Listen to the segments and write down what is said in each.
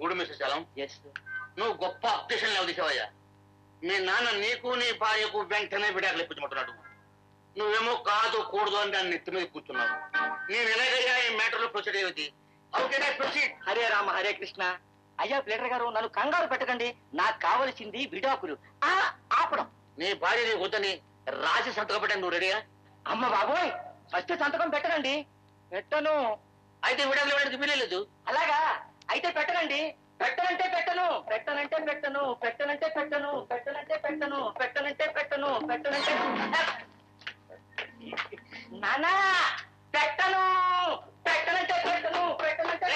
చూడు మిస్టర్ చలం. నువ్వు గొప్ప అబ్జెక్షన్ లేవదీసావయ్యా మీ నాన్న నీకు నీ భార్యకు వెంటనే విడాకులు ఇప్పించమంటున్నాడు. నువ్వేమో కాదు కూడదు అని దాన్ని నెత్తి మీద కూర్చున్నావు. నేను ఎలాగయ్యా ఈ మ్యాటర్లో ప్రొసీడ్ అయ్యేది. ప్రొసీడ్ హరే రామ హరే కృష్ణ. అయ్యా ప్లేటర్ గారు నన్ను కంగారు పెట్టకండి. నాకు కావలసింది విడాకులు. ఆ ఆపడం. నీ భార్య నీకు వద్దని రాసి సంతకం పెట్టాను నువ్వు రెడీయా? అమ్మ బాబోయ్ ఫస్ట్ సంతకం పెట్టకండి. పెట్టను. అయితే విడాకులు ఇవ్వడానికి వీలేదు అలాగా? అయితే పెట్టకండి. పెట్టనంటే పెట్టను పెట్టనంటే పెట్టను పెట్టనంటే పెట్టను పెట్టనంటే పెట్టను పెట్టనంటే పెట్టను పెట్టనంటే నానా పెట్టను పెట్టనంటే పెట్టను పెట్టనంటే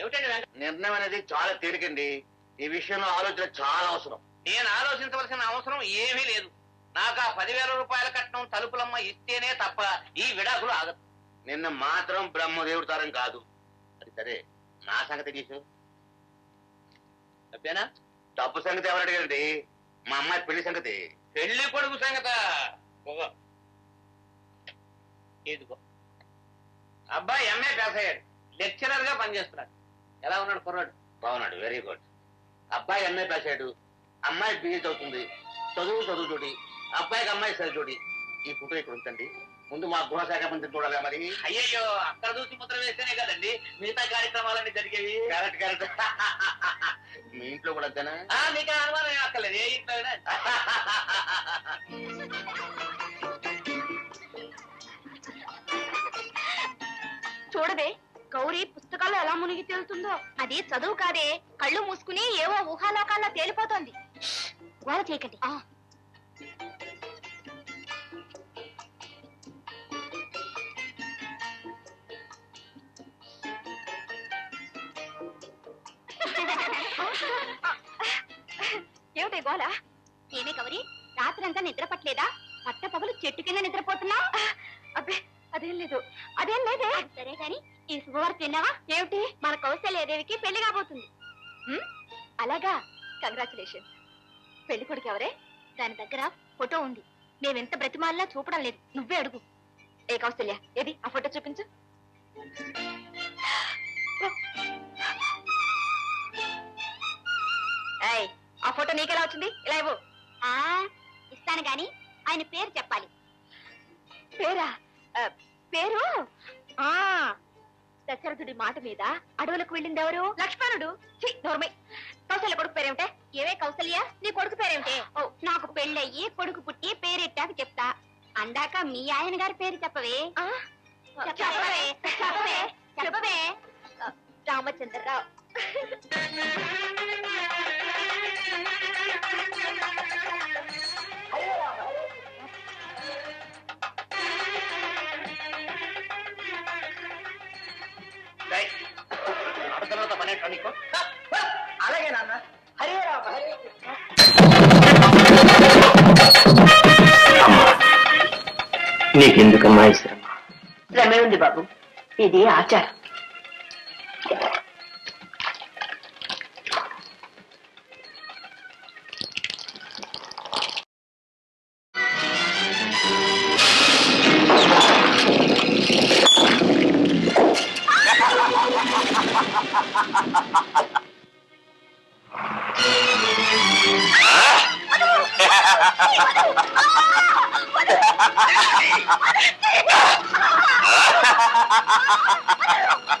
ఏమిటండి నిర్ణయం అనేది చాలా తేలికండి. ఈ విషయంలో ఆలోచన చాలా అవసరం. నేను ఆలోచించవలసిన అవసరం ఏమీ లేదు. నాకు ఆ పదివేల రూపాయల కట్నం తలుపులమ్మ ఇస్తేనే తప్ప ఈ విడాకులు ఆగదు. నిన్న మాత్రం బ్రహ్మదేవుడు తరం కాదు. అది సరే. నా సంగతి తీసు తప్పేనా? డబ్బు సంగతి ఎవరు అడిగారండి? మా అమ్మాయి పెళ్ళి సంగతి. పెళ్ళి కొడుకు సంగత? అబ్బాయి ఎంఏ పాస్ అయ్యాడు. లెక్చరర్గా పనిచేస్తున్నాడు. ఎలా ఉన్నాడు కుర్రాడు? బాగున్నాడు. వెరీ గుడ్ అబ్బాయి ఎంఏ పాస్ అయ్యాడు. అమ్మాయి బిఏ చదువుతుంది. చదువు చదువు చూడి అబ్బాయికి అమ్మాయి సరి చూడి ఈ ఫోటో ఇక్కడ ఉంచండి. ముందు మా గృహశాఖ మంత్రి చూడాలి మరి. అయ్యయ్యో అక్కడ చూసి ముద్ర వేస్తేనే కదండి. మిగతా కార్యక్రమాలన్నీ జరిగేవి. Correct correct. మీ ఇంట్లో కూడా అంతేనా? ఆ, మీకు అనుమానం ఏం అక్కర్లేదు. ఏ ఇంట్లో. చూడవే గౌరీ పుస్తకాల్లో ఎలా మునిగి తేలుతుందో. అది చదువు కాదే కళ్ళు మూసుకుని ఏవో ఊహాలోకాల్లో తేలిపోతోంది. గోల చేయకండి. ఏమిటి గోల? ఏమే గౌరీ రాత్రంతా నిద్ర పట్టలేదా పట్ట పగలు చెట్టు కింద నిద్రపోతున్నా? అబ్బే అదేం లేదు. అదేం లేదే? సరే కానీ ఈ శుభవార్త విన్నావా? ఏమిటి? మన కౌశల్యదేవికి పెళ్ళి కాబోతుంది? అలాగా. కంగ్రాచులేషన్ పెళ్ళి కొడుకు ఎవరే? దాని దగ్గర ఫోటో ఉంది. మేమెంత బ్రతిమాలినా చూపడం లేదు. నువ్వే అడుగు. ఏ కౌశల్య ఏది? ఆ ఫోటో చూపించు. ఆ ఫోటో నీకెలా వచ్చింది? ఇలా ఇవ్వు. ఇస్తాను గాని ఆయన పేరు చెప్పాలి. పేరా? ఆ, పేరు? ఆ. దశరథుడి మాట మీద అడవులకు వెళ్ళింది ఎవరు? లక్ష్మణుడు. ఛీ, నోర్మై. కౌశల్య కొడుకు పేరేమిటే? ఏవే కౌశల్య? నీ కొడుకు పేరేమిటే? ఓ నాకు పెళ్ళయ్యి కొడుకు పుట్టి పేరెట్టాక చెప్తా. అందాక మీ ఆయన గారి పేరు చెప్పవే. చెప్పవే. చెప్పవే. చెప్పవే. రామచంద్రరావు. అలాగే నాన్న హరే రామ హరే నీకెందుకమ్మా ఈ శ్రమ? శ్రమే ఉంది బాబు? ఇది ఆచారం. ハハハハ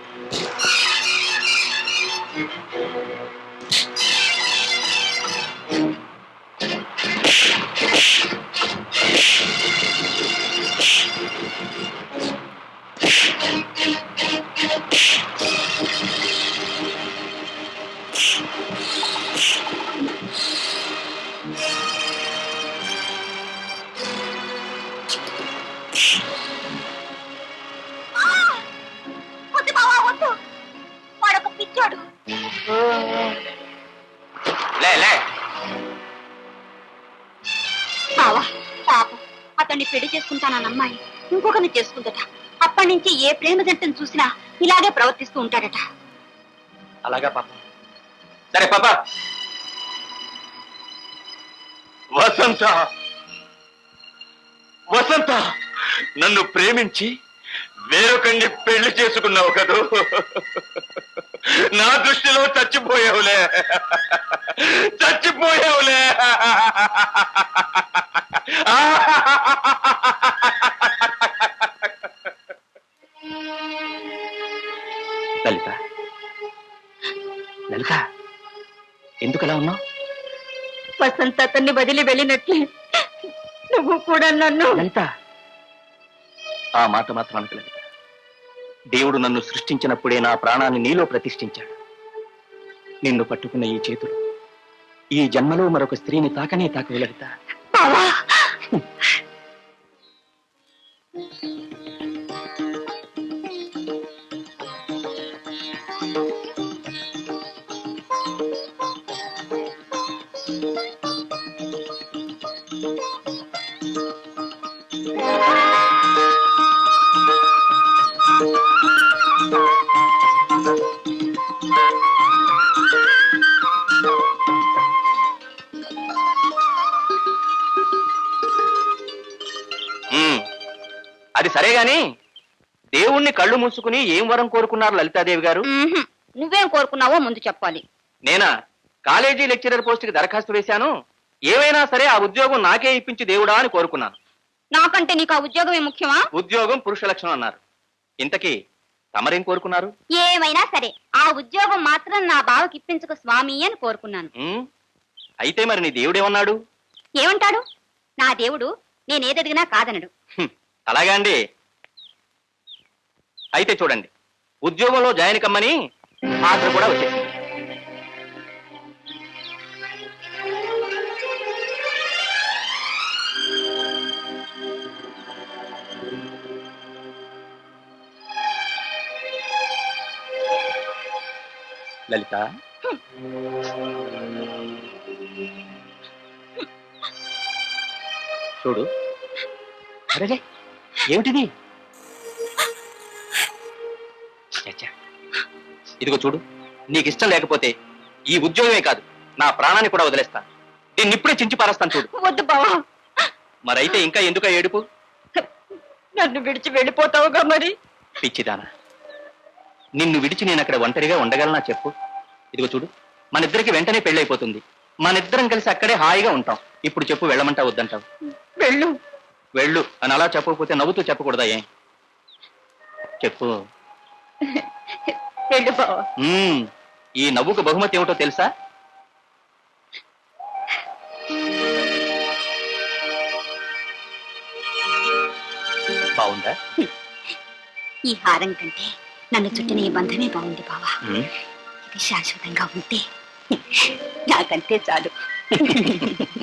బావా పాపం అతన్ని పెళ్ళి చేసుకుంటానన్న అమ్మాయి ఇంకొకరిని చేసుకుందట. అప్పటి నుంచి ఏ ప్రేమ జంటను చూసినా ఇలాగే ప్రవర్తిస్తూ ఉంటాడట. అలాగా పాప. సరే పాప. వసంత వసంత నన్ను ప్రేమించి వేరొకరిని పెళ్ళి చేసుకున్నావు కదూ నా దృష్టిలో చచ్చిపోయావులే. చచ్చిపోయావులే. లలిత. లలిత ఎందుకు అలా ఉన్నావు? వసంత అతన్ని వదిలి వెళ్ళినట్లే. నువ్వు కూడా నన్ను లలిత. ఆ మాట మాత్రం అనకు లలిత దేవుడు నన్ను సృష్టించినప్పుడే నా ప్రాణాన్ని నీలో ప్రతిష్ఠించాడు. నిన్ను పట్టుకున్న ఈ చేతులు ఈ జన్మలో మరొక స్త్రీని తాకనే తాకవు అది సరే గాని దేవుణ్ణి కళ్ళు మూసుకుని ఏం వరం కోరుకున్నారు లలితాదేవి గారు? మ్మ్హ్మ్. నువ్వేం కోరుకున్నావో ముందు చెప్పాలి. నేనా? కాలేజీ లెక్చరర్ పోస్ట్కి దరఖాస్తు వేశాను. ఏమైనా సరే ఆ ఉద్యోగం నాకే ఇప్పించి దేవుడా అని కోరుకున్నాను. నాకంటే నీకు ఆ ఉద్యోగమే ముఖ్యమా? ఉద్యోగం పురుష లక్షణం అన్నారు. ఇంతకీ తమరేం కోరుకున్నారు? ఏమైనా సరే ఆ ఉద్యోగం మాత్రం నా బావకి ఇప్పించకు స్వామి అని కోరుకున్నాను. ఉమ్, అయితే మరి నీ దేవుడేమన్నాడు? ఏమంటాడు? నా దేవుడు నేనేదడిగినా కాదనడు. హ్మ్, అలాగా అండి. అయితే చూడండి ఉద్యోగంలో జాయిన్ కమ్మని ఆర్డర్ కూడా వచ్చేసింది. లలిత. చూడు. అరే ఏమిటిది? ఇదిగో చూడు. నీకు ఇష్టం లేకపోతే ఈ ఉద్యోగమే కాదు. నా ప్రాణాన్ని కూడా వదిలేస్తాను దీన్ని ఇప్పుడే చించి పారేస్తాను చూడు. వద్దు బావా. మరైతే ఇంకా ఎందుకు ఏడుపు? నన్ను విడిచి వెళ్ళిపోతావుగా మరి? పిచ్చిదానా. నిన్ను విడిచి నేను అక్కడ ఒంటరిగా ఉండగలనా చెప్పు. ఇదిగో చూడు మన ఇద్దరికి వెంటనే పెళ్ళైపోతుంది. మన ఇద్దరం కలిసి అక్కడే హాయిగా ఉంటాం. ఇప్పుడు చెప్పు వెళ్ళమంటా వద్దంటావు? వెళ్ళు. వెళ్ళు. అని అలా చెప్పకపోతే నవ్వుతూ చెప్పకూడదా ఏం? చెప్పు. మ్మ్. ఈ నవ్వుకు బహుమతి ఏమిటో తెలుసా? బాగుందా? ఈ హారం కంటే నన్ను చుట్టిన ఈ బంధమే బాగుంది బావా. ఇది శాశ్వతంగా ఉంటే నాకంతే చాలు